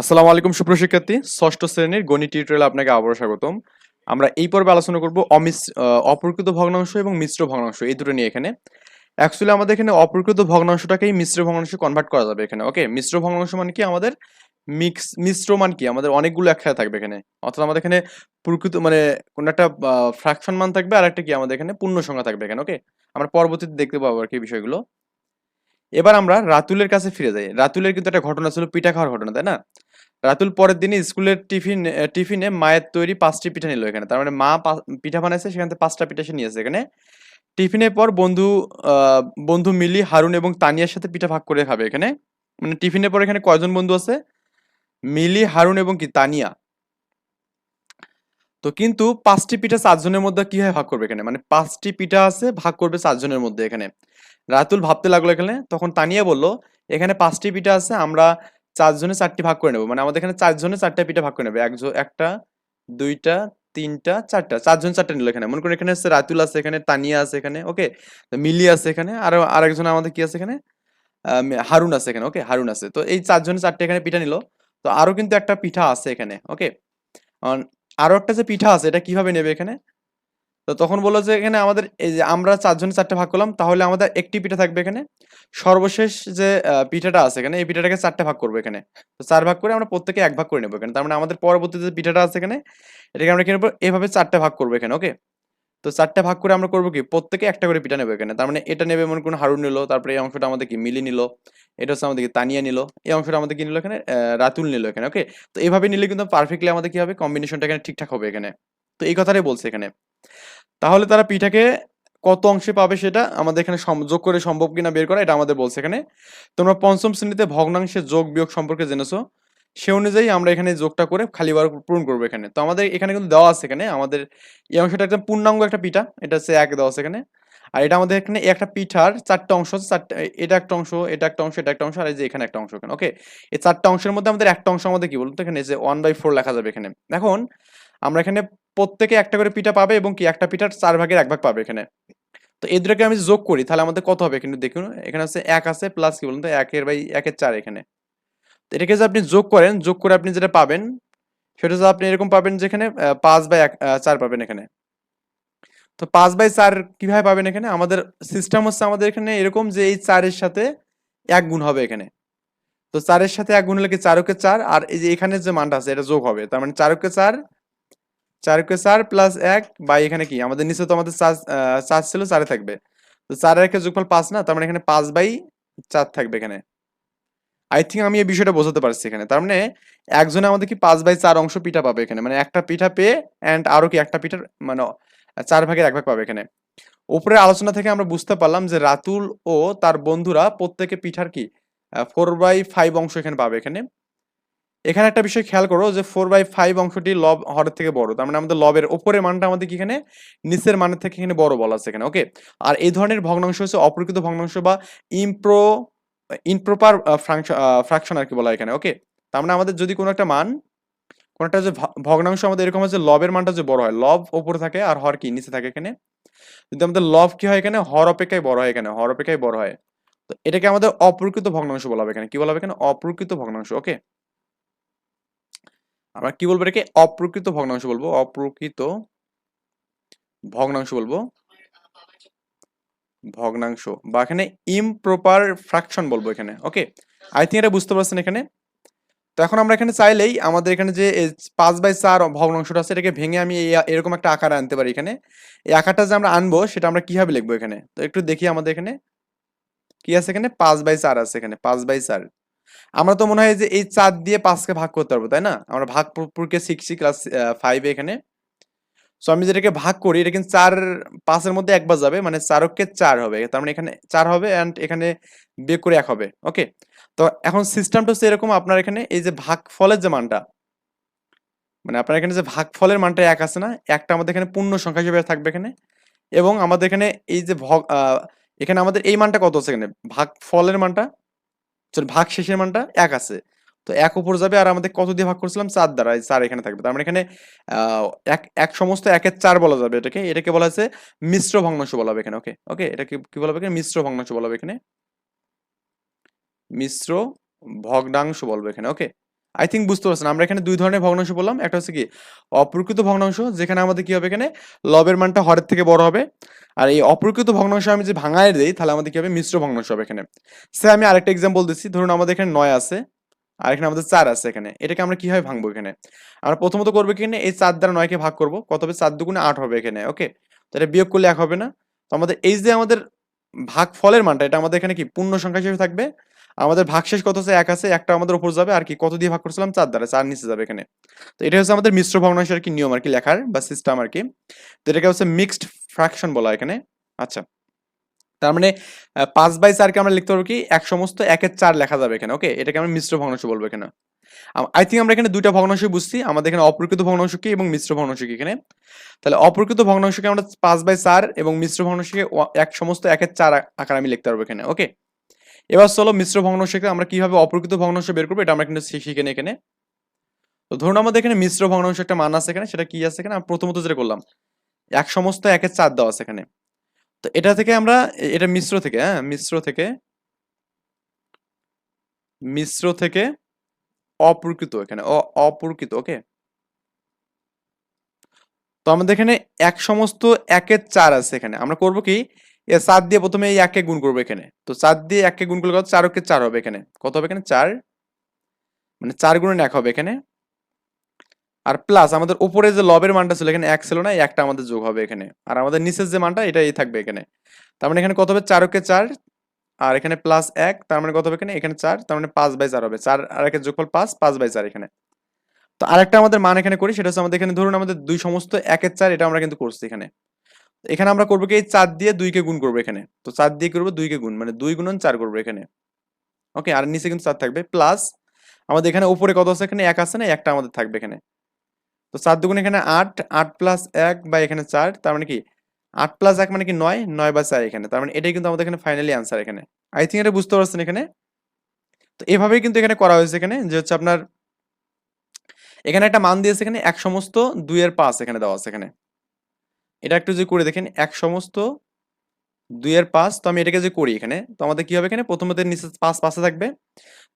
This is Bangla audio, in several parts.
আসসালামু আলাইকুম সুপ্রশিক্ষার্থী ষষ্ঠ শ্রেণির গণিত টিউটোরিয়ালে আপনাকে আবারও স্বাগতম। আমরা এই পর্বে আলোচনা করব অমিস অপ্রকৃত ভগ্নাংশ এবং মিশ্র ভগ্নাংশ এই দুটো নিয়ে এখানে। অ্যাকচুয়ালি আমাদের এখানে অপ্রকৃত ভগ্নাংশটাকেই মিশ্র ভগ্নাংশে কনভার্ট করা যাবে এখানে ওকে মিশ্র ভগ্নাংশ মানে কি? আমাদের মিক্স মিশ্র মান কি? আমাদের অনেকগুলো একসাথে থাকবে এখানে। অর্থাৎ আমাদের এখানে প্রকৃত মানে কোন একটা ফ্র্যাকশন মান থাকবে, আর একটা কি? আমাদের এখানে পূর্ণ সংখ্যা থাকবে এখানে ওকে আমরা পরবর্তীতে দেখতে পাবো আর কি বিষয়গুলো। এবার আমরা রাতুলের কাছে ফিরে যাই। রাতুলের কিন্তু একটা ঘটনা ছিল পিঠা খাওয়ার ঘটনা, তাই না? রাতুল পরের দিনে স্কুলের টিফিন টিফিনে মায়ের তৈরি পাঁচটি পিঠা নিল এখানে। তার মানে মা পিঠা বানাইছে, সেখান থেকে পাঁচটা পিঠা সে নিয়েছে এখানে। টিফিনের পর বন্ধু বন্ধু মিলি, হারুন এবং তানিয়ার সাথে পিঠা ভাগ করে খাবে এখানে। মানে টিফিনের পর এখানে কয়জন বন্ধু আছে? মিলি, হারুন এবং কি, তানিয়া। তো কিন্তু পাঁচটি পিঠা চারজনের মধ্যে কীভাবে ভাগ করবে এখানে? মানে পাঁচটি পিঠা আছে, ভাগ করবে চারজনের মধ্যে এখানে। রাতুল ভাবতে লাগল এখানে, তখন তানিয়া বলল, এখানে পাঁচটি পিঠা আছে, আমরা চারজনে চারটি ভাগ করে নেব। মানে আমাদের এখানে চারজনে চারটা পিঠা ভাগ করে নেবে। একজন একটা, দুইটা, তিনটা, চারটা। চারজন চারটা নিল এখানে। মনে করুন এখানে হচ্ছে রাতুল আছে, এখানে তানিয়া আছে, এখানে, ওকে? মিলি আছে এখানে, আর আরেকজন আমাদের কি আছে এখানে? হারুন আছে এখানে, ওকে? হারুন আছে। তো এই চারজনে চারটে এখানে পিঠা নিল। তো আরও কিন্তু একটা পিঠা আছে এখানে, ওকে? আরও একটা যে পিঠা আছে, এটা কীভাবে নেবে এখানে? তো তখন বলল যে, এখানে আমাদের এই যে আমরা চারজনে চারটে ভাগ করলাম, তাহলে আমাদের একটি পিঠা থাকবে এখানে। সর্বশেষ যে পিঠাটা আছে এখানে, এই পিঠাটাকে চারটে ভাগ করব এখানে। তো চার ভাগ করে আমরা প্রত্যেকে এক ভাগ করে নেব এখানে। তার মানে আমাদের পরবর্তী যে পিঠাটা আছে এখানে, এটাকে আমরা কি নেব? এভাবে চারটে ভাগ করব এখানে, ওকে? তো চারটে ভাগ করে আমরা করব কি? প্রত্যেকে একটা করে পিঠা নেব এখানে। তার মানে এটা নেবে মনে করুন হারুন নিল, তারপরে এই অংশটা আমাদের কি? মিলি নিল। এটা হচ্ছে আমাদের কি? তানিয়া নিল। এই অংশটা আমাদের কি নিল এখানে? রাতুল নিল এখানে, ওকে? তো এভাবে নিলে কিন্তু পারফেক্টলি আমাদের কি হবে? কম্বিনেশনটা এখানে ঠিকঠাক হবে এখানে। তো এই কথাটাই বলছে এখানে। তাহলে তারা পিঠাকে কত অংশে পাবে সেটা আমাদের এখানে যোগ করে সম্ভব কিনা বের করা, এটা আমাদের বলছে এখানে। তোমরা পঞ্চম শ্রেণীতে ভগ্নাংশের যোগ বিয়োগ সম্পর্কে জেনেছো, সে অনুযায়ী আমরা এখানে যোগটা করে খালি বার পূরণ করব এখানে। তো আমাদের এখানে কিন্তু দেওয়া আছে এখানে, আমাদের এই অংশটা একদম পূর্ণাঙ্গ একটা পিঠা, এটা হচ্ছে এক দেওয়া আছে এখানে। আর এটা আমাদের এখানে একটা পিঠার চারটা অংশ চারটা, এটা একটা অংশ, এটা একটা অংশ, এটা একটা অংশ, আর এই যে এখানে একটা অংশ এখানে ওকে এই চারটা অংশের মধ্যে আমাদের একটা অংশ আমাদের কি বলতো এখানে যে ওয়ান বাই ফোর লেখা যাবে এখানে। এখন আমরা এখানে প্রত্যেকে একটা করে পিঠা পাবে এবং কি একটা পিঠার চার ভাগের এক ভাগ পাবে এখানে। তো এই দুটোকে আমি যোগ করি, তাহলে আমাদের কত হবে? কিন্তু দেখুন, এখানে আছে এক আছে প্লাস কি বলুন তো? একের বাই একের চার এখানে। তো এটাকে যদি আপনি যোগ করেন, যোগ করে আপনি যেটা পাবেন, সেটা হচ্ছে আপনি এরকম পাবেন যেখানে পাঁচ বাই এক চার পাবেন এখানে। তো পাঁচ বাই চার কীভাবে পাবেন এখানে? আমাদের সিস্টেম হচ্ছে আমাদের এখানে এরকম যে এই চারের সাথে এক গুণ হবে এখানে। তো চারের সাথে এক গুণ হলে কি চারকে চার? আর এই যে এখানে যে মানটা আছে, এটা যোগ হবে। তার মানে চারকে চার চারকে চার প্লাস এক বাই এখানে কি? আমাদের নিচে তো আমাদের চার চার ছিল, চারে থাকবে। তো চারের একে যোগফল পাঁচ না? তার মানে এখানে পাঁচ বাই চার থাকবে এখানে। আই থিঙ্ক আমি এই বিষয়টা বোঝাতে পারছি এখানে। তার মানে একজনে আমাদের কি পাঁচ বাই চার অংশ পিঠা পাবে এখানে? মানে একটা পিঠা পেয়ে অ্যান্ড আরও কি একটা পিঠার মানে চার ভাগের এক ভাগ পাবে এখানে। উপরের আলোচনা থেকে আমরা বুঝতে পারলাম যে রাতুল ও তার বন্ধুরা প্রত্যেকে পিঠার কি ফোর বাই ফাইভ অংশ এখানে পাবে এখানে। এখানে একটা বিষয় খেয়াল করো যে ফোর বাই ফাইভ অংশটি লব হরের থেকে বড়। তার মানে আমাদের লবের ওপরের মানটা আমাদের এখানে? নিচের মানের থেকে এখানে বড় বলা আছে এখানে ওকে আর এই ধরনের ভগ্নাংশ হচ্ছে অপ্রকৃত ভগ্নাংশ বা ইমপ্রো ইনপ্রপার ফ্র্যাকশন আর কি বলা এখানে ওকে তার মানে আমাদের যদি কোনো একটা মান, কোনো একটা যে ভগ্নাংশ আমাদের এরকম হচ্ছে লবের মানটা যে বড় হয়, লব ওপরে থাকে আর হর কি নিচে থাকে এখানে। যদি আমাদের লব কি হয় এখানে? হর অপেক্ষায় বড় হয় এখানে, হর অপেক্ষায় বড় হয়। তো এটাকে আমাদের অপ্রকৃত ভগ্নাংশ বলা হবে এখানে, কি বলা হবে এখানে? অপ্রকৃত ভগ্নাংশ ওকে আমরা কি বলব এটাকে? অপ্রকৃত ভগ্নাংশ বলব। অপ্রকৃত ভগ্নাংশ বলব। ভগ্নাংশ বা এখানে ইমপ্রপার ফ্র্যাকশন বলব এখানে ওকে আই থিঙ্ক এটা বুঝতে পারছেন এখানে? তো এখন আমরা এখানে চাইলেই আমাদের এখানে যে পাঁচ বাই চার ভগ্নাংশটা আছে, এটাকে ভেঙে আমি এরকম একটা আকার আনতে পারি এখানে। এই আকারটা যে আমরা আনব, সেটা আমরা কীভাবে লিখব এখানে? তো একটু দেখি আমাদের এখানে। কি আছে এখানে? পাঁচ বাই চার আছে এখানে, পাঁচ বাই চার। আমরা তো মনে হয় যে এই চার দিয়ে পাঁচকে ভাগ করতে পারব, তাই না? আমরা ভাগ প্র- প্রক্রিয়া শিখছি ক্লাস ফাইভে এখানে। সো আমি যেটাকে ভাগ করি, এটা কিন্তু চার পাঁচের মধ্যে একবার যাবে মানে চারকে চার হবে। তার মানে এখানে চার হবে অ্যান্ড এখানে বিয়োগ করে এক হবে। ওকে তো এখন সিস্টেমটা হচ্ছে এরকম, আপনার এখানে এই যে ভাগ ফলের যে মানটা মানে আপনার এখানে যে ভাগ ফলের মানটা এক আছে না, একটা আমাদের এখানে পূর্ণ সংখ্যা হিসেবে থাকবে এখানে। এবং আমাদের এখানে এই যে ভগ এখানে আমাদের এই মানটা কত আছে এখানে? ভাগ ফলের মানটা? ভাগ শেষের মানটা এক আছে। তো এক উপর যাবে আর আমাদের কত দিয়ে ভাগ করছিলাম? চার দ্বারা, এই চার এখানে থাকবে। তার মানে এখানে এক এক সমস্ত একের চার বলা যাবে এটাকে। এটাকে বলা হচ্ছে মিশ্র ভগ্নাংশ বলা হবে এখানে ওকে ওকে এটাকে কি বলা হবে এখানে? মিশ্র ভগ্নাংশ বলা হবে এখানে। মিশ্র ভগ্নাংশ বলবে এখানে ওকে আই থিঙ্ক বুঝতে পারছেন, আমরা এখানে দুই ধরনের ভগ্নাংশ বললাম। একটা হচ্ছে কি, অপ্রকৃত ভগ্নাংশ, যেখানে আমাদের কি হবে এখানে? লবের মানটা হরের থেকে বড় হবে। আর এই অপ্রকৃত ভগ্নাংশ আমি যে ভাঙায় দিই, তাহলে আমাদের কি হবে? মিশ্র ভগ্নাংশ হবে এখানে। সে আমি আরেকটা এক্সাম্পল দিচ্ছি, ধরুন আমাদের এখানে নয় আছে, আর এখানে আমাদের চার আছে এখানে। এটাকে আমরা কীভাবে ভাঙবো এখানে? আমরা প্রথমত করব কি এই চার দ্বারা নয়কে ভাগ করব। কত হবে? চার দুগুণে আট হবে এখানে, ওকে? তো এটা বিয়োগ করলে এক হবে না। তো আমাদের এই যে আমাদের ভাগ ফলের মানটা, এটা আমাদের এখানে কি? পূর্ণ সংখ্যা হিসেবে থাকবে। আমাদের ভাগশেষ কত আছে? এক আছে, একটা আমাদের উপর যাবে, আর কি কত দিয়ে ভাগ করছিলাম? চার দ্বারা, চার নিচে যাবে এখানে। তো এটা হচ্ছে আমাদের মিশ্র ভগ্নাংশের কি নিয়ম, আর কি লেখার বা সিস্টেম আর কি। তো এটাকে হচ্ছে মিক্সড ফ্র্যাকশন বলা এখানে। আচ্ছা। তার মানে পাঁচ বাই চারকে আমরা লিখতে পারব কি? এক সমস্ত একের চার লেখা যাবে এখানে ওকে এটাকে আমরা মিশ্র ভগ্নাংশ বলব এখানে। আই থিঙ্ক আমরা এখানে দুইটা ভগ্নাংশ বুঝছি। আমাদের এখানে অপ্রকৃত ভগ্নাংশ কি এবং মিশ্র ভগ্নাংশ কি এখানে? তাহলে অপ্রকৃত ভগ্নাংশকে আমরা পাঁচ বাই চার এবং মিশ্র ভগ্নাংশকে এক সমস্ত একের চার আকার আমি লিখতে পারব এখানে ওকে এবার চলো মিশ্র ভগ্নাংশকে আমরা কীভাবে অপ্রকৃত ভগ্নাংশ বের করব, এটা আমরা কিন্তু শিখে নিই এখানে। তো ধরুন আমাদের এখানে মিশ্র ভগ্নাংশ একটা মান আছে এখানে, সেটা কি আছে এখানে? প্রথমত যেটা করলাম, এক সমস্ত একের চার দেওয়া আছে এখানে। তো এটা থেকে আমরা, এটা মিশ্র থেকে হ্যাঁ মিশ্র থেকে মিশ্র থেকে অপ্রকৃত এখানে অপ্রকৃত, ওকে? তো আমাদের এখানে এক সমস্ত একের চার আছে এখানে। আমরা করব কি এ সাত দিয়ে প্রথমে এই একে গুণ করব এখানে। তো চার দিয়ে একে গুণ করলে কত? চার ওকে চার হবে এখানে। কত হবে এখানে? চার। মানে চার গুণে এক হবে এখানে। আর প্লাস আমাদের উপরে যে লবের মানটা ছিল, এখানে এক ছিল না একটা আমাদের যোগ হবে এখানে। আর আমাদের নিচের যে মানটা, এটাই থাকবে এখানে। তার মানে এখানে কত হবে? চার ওকে চার। আর এখানে প্লাস এক, তার মানে কত হবে এখানে? এখানে চার, তার মানে পাঁচ বাই চার হবে। চার আর একের যোগফল পাঁচ পাঁচ বাই চার এখানে। তো আরেকটা আমাদের মান এখানে করি, সেটা হচ্ছে আমাদের এখানে ধরুন আমাদের দুই সমস্ত একের চার, এটা আমরা কিন্তু করছি এখানে। এখানে আমরা করব কি চার দিয়ে দুইকে গুণ করব এখানে। তো চার দিয়ে করব? দুইকে গুণ মানে দুই গুণন চার করব এখানে। ওকে, আর নিচে কিন্তু চার থাকবে। প্লাস আমাদের এখানে উপরে কত আছে? এখানে এক আছে না? একটা আমাদের থাকবে এখানে। তো চার দুগুণ এখানে আট আট প্লাস এক বা এখানে চার, তার মানে কি? আট প্লাস এক মানে কি? নয় নয় বা চার এখানে। তার মানে এটাই কিন্তু আমাদের এখানে ফাইনালি আনসার এখানে। আই থিঙ্ক এটা বুঝতে পারছেন এখানে? তো এভাবেই কিন্তু এখানে করা হয়েছে এখানে, যে হচ্ছে আপনার এখানে একটা মান দিয়েছে এখানে, এক সমস্ত দুইয়ের পাঁচ এখানে দেওয়া আছে এখানে। এটা একটু যদি করে দেখেন, এক সমস্ত, দুই দুইয়ের পাঁচ, তো আমি এটাকে যে করি এখানে, তো আমাদের কি হবে এখানে? প্রথমত নিচে পাঁচ পাশে থাকবে।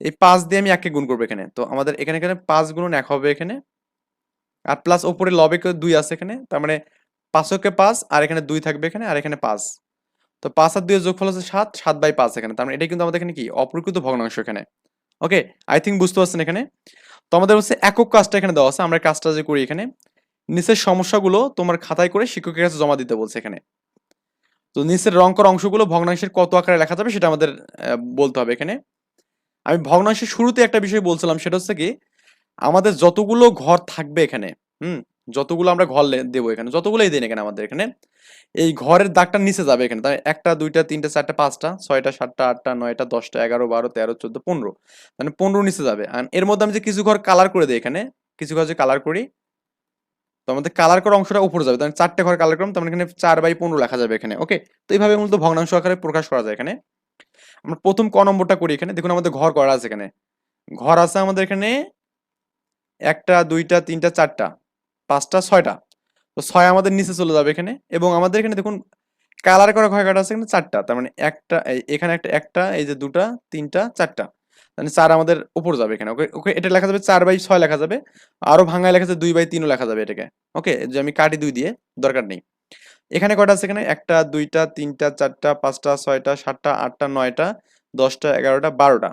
এই পাঁচ দিয়ে আমি এককে গুণ করব এখানে। তো আমাদের এখানে এখানে পাঁচ গুণন এক হবে এখানে। আর প্লাস ওপরে লবে দুই আছে এখানে, তার মানে পাঁচকে পাঁচ, আর এখানে দুই থাকবে এখানে, আর এখানে পাঁচ। তো পাঁচ আর দুইয়ের যোগফল হচ্ছে সাত সাত বাই পাঁচ এখানে, তার মানে এটা কিন্তু আমাদের এখানে কি? অপ্রকৃত ভগ্নাংশ এখানে। ওকে আই থিঙ্ক বুঝতে পারছেন এখানে? তো আমাদের হচ্ছে একক কাজটা এখানে দেওয়া আছে, আমরা কাজটা যে করি এখানে নিচের সমস্যাগুলো তোমার খাতায় করে শিক্ষকের কাছে জমা দিতে বলছে এখানে। তো নিচের রং করা অংশগুলো ভগ্নাংশের কত আকারে লেখা যাবে সেটা আমাদের বলতে হবে এখানে। আমি ভগ্নাংশের শুরুতে একটা বিষয় বলছিলাম, সেটা হচ্ছে কি, আমাদের যতগুলো ঘর থাকবে এখানে, হুম, যতগুলো আমরা ঘর দেবো এখানে, যতগুলোই দিন এখানে আমাদের এখানে, এই ঘরের দাগটা নিচে যাবে এখানে। তাই একটা, দুইটা, তিনটা, চারটা, পাঁচটা, ছয়টা, সাতটা, আটটা, নয়টা, দশটা, এগারো, বারো, তেরো, চোদ্দ, পনেরো মানে পনেরো নিচে যাবে। আর এর মধ্যে আমি যে কিছু ঘর কালার করে দিই এখানে, কিছু ঘর যে কালার করি তো আমাদের কালার করা অংশটা উপরে যাবে। তাহলে চারটে ঘর কালার করলাম তার মানে এখানে চার বাই পনেরো লেখা যাবে এখানে ওকে তো এইভাবে মূলত ভগ্নাংশ আকারে প্রকাশ করা যায় এখানে। আমরা প্রথম ক নম্বরটা করি এখানে। দেখুন আমাদের ঘর করা আছে এখানে। ঘর আছে আমাদের এখানে একটা, দুইটা, তিনটা, চারটা, পাঁচটা, ছয়টা। তো ছয় আমাদের নিচে চলে যাবে এখানে এবং আমাদের এখানে দেখুন কালার করা ঘর কাটা আছে এখানে চারটা। তার মানে একটা এখানে একটা একটা, এই যে দুটা, তিনটা, চারটা। মানে চার আমাদের উপর যাবে এখানে ওকে ওকে এটা লেখা যাবে চার বাই ছয় লেখা যাবে, আরও ভাঙায় লেখা যাবে দুই বাই তিনও লেখা যাবে এটাকে ওকে যে আমি কাটি দুই দিয়ে, দরকার নেই। এখানে কটা আছে এখানে? একটা, দুইটা, তিনটা, চারটা, পাঁচটা, ছয়টা, সাতটা, আটটা, নয়টা, দশটা, এগারোটা, বারোটা।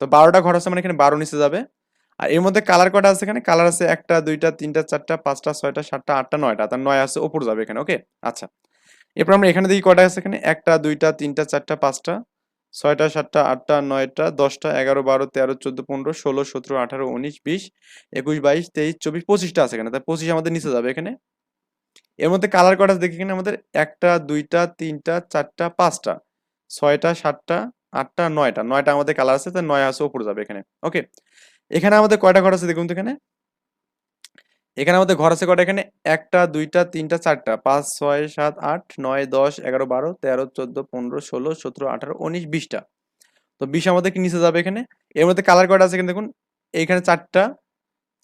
তো বারোটা ঘর আছে মানে এখানে বারো নিচে যাবে। আর এর মধ্যে কালার কটা আছে এখানে? কালার আছে একটা, দুইটা, তিনটা, চারটা, পাঁচটা, ছয়টা, সাতটা, আটটা, নয়টা। তার নয় আছে উপর যাবে এখানে ওকে আচ্ছা। এরপর আমরা এখানে দেখি কটা আছে এখানে? একটা, দুইটা, তিনটা, চারটা, পাঁচটা ছয়টা, সাতটা, আটটা, নয়টা, দশটা, এগারো, বারো, তেরো, চোদ্দ, পনেরো, ষোলো, সতেরো, আঠারো, উনিশ, বিশ, একুশ, বাইশ, তেইশ, চব্বিশ, পঁচিশটা আছে এখানে। তাই পঁচিশ আমাদের নিচে যাবে এখানে। এর মধ্যে কালার কটা দেখি এখানে আমাদের? একটা, দুইটা, তিনটা, চারটা, পাঁচটা। ছয়টা, সাতটা, আটটা, নয়টা। নয়টা আমাদের কালার আছে তাই নয় আছে উপরে যাবে এখানে। ওকে এখানে আমাদের কয়টা ঘর আছে দেখুন তো এখানে? এখানে আমাদের ঘর আছে কয়টা এখানে? একটা, দুইটা, তিনটা, চারটা। পাঁচ, ছয়, সাত, আট, নয়, দশ, এগারো, বারো, তেরো, চোদ্দ, পনেরো, ষোলো, সতেরো, আঠারো, উনিশ, বিশটা। তো বিশ আমাদের কি নিচে যাবে এখানে? এর মধ্যে কালার কয়টা আছে এখানে দেখুন? এইখানে চারটা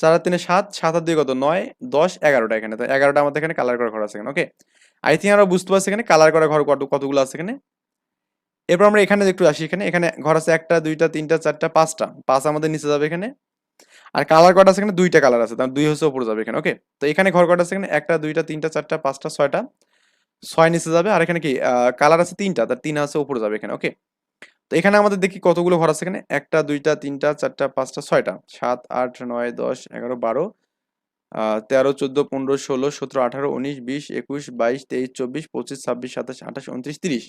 চার আর তিনে সাত সাত আর দুই কত? নয়, দশ, এগারোটা এখানে। তো এগারোটা আমাদের এখানে কালার করা ঘর আছে এখানে, ওকে? আই থিঙ্ক আমরা বুঝতে পারছি এখানে কালার করা ঘর কত কতগুলো আছে এখানে। এরপর আমরা এখানে একটু আসি এখানে। এখানে ঘর আছে একটা, দুইটা, তিনটা, চারটা, পাঁচটা। পাঁচ আমাদের নিচে যাবে এখানে। আর কালার কটা আছে এখানে দুইটা কালার আছে, তার দুই হচ্ছে উপরে যাবে এখানে ওকে তো এখানে ঘর কটা আছে এখানে একটা, দুইটা, তিনটা, চারটা, পাঁচটা, ছয়টা, ছয় নিচে যাবে, আর এখানে কি কালার আছে তিনটা, তার তিন আছে উপরে যাবে এখানে ওকে তো এখানে আমাদের দেখি কতগুলো ঘর আছে এখানে, একটা, দুইটা, তিনটা, চারটা, পাঁচটা, ছয়টা, সাত, আট, নয়, দশ, এগারো, বারো তেরো, চোদ্দ, পনেরো, ষোলো, সতেরো, আঠারো, উনিশ, বিশ, একুশ, বাইশ, তেইশ, চব্বিশ, পঁচিশ, ছাব্বিশ, সাতাশ, আঠাশ, উনত্রিশ, তিরিশ।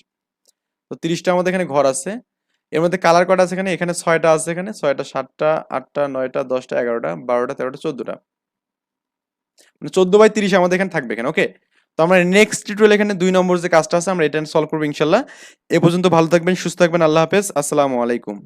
তো তিরিশটা আমাদের এখানে ঘর আছে এর মধ্যে কালার কটা আছে এখানে এখানে ছয়টা আছে এখানে, ছয়টা, সাতটা, আটটা, নয়টা, দশটা, এগারোটা, বারোটা, তেরোটা, চোদ্দটা। মানে চোদ্দ বাই তিরিশ আমাদের এখানে থাকবে এখানে ওকে তো আমরা নেক্সট টিউটোরিয়াল এখানে দুই নম্বর যে কাজটা আছে, আমরা এটা সলভ করব ইনশাল্লাহ। এ পর্যন্ত ভালো থাকবেন, সুস্থ থাকবেন, আল্লাহ হাফেজ, আসসালামু আলাইকুম।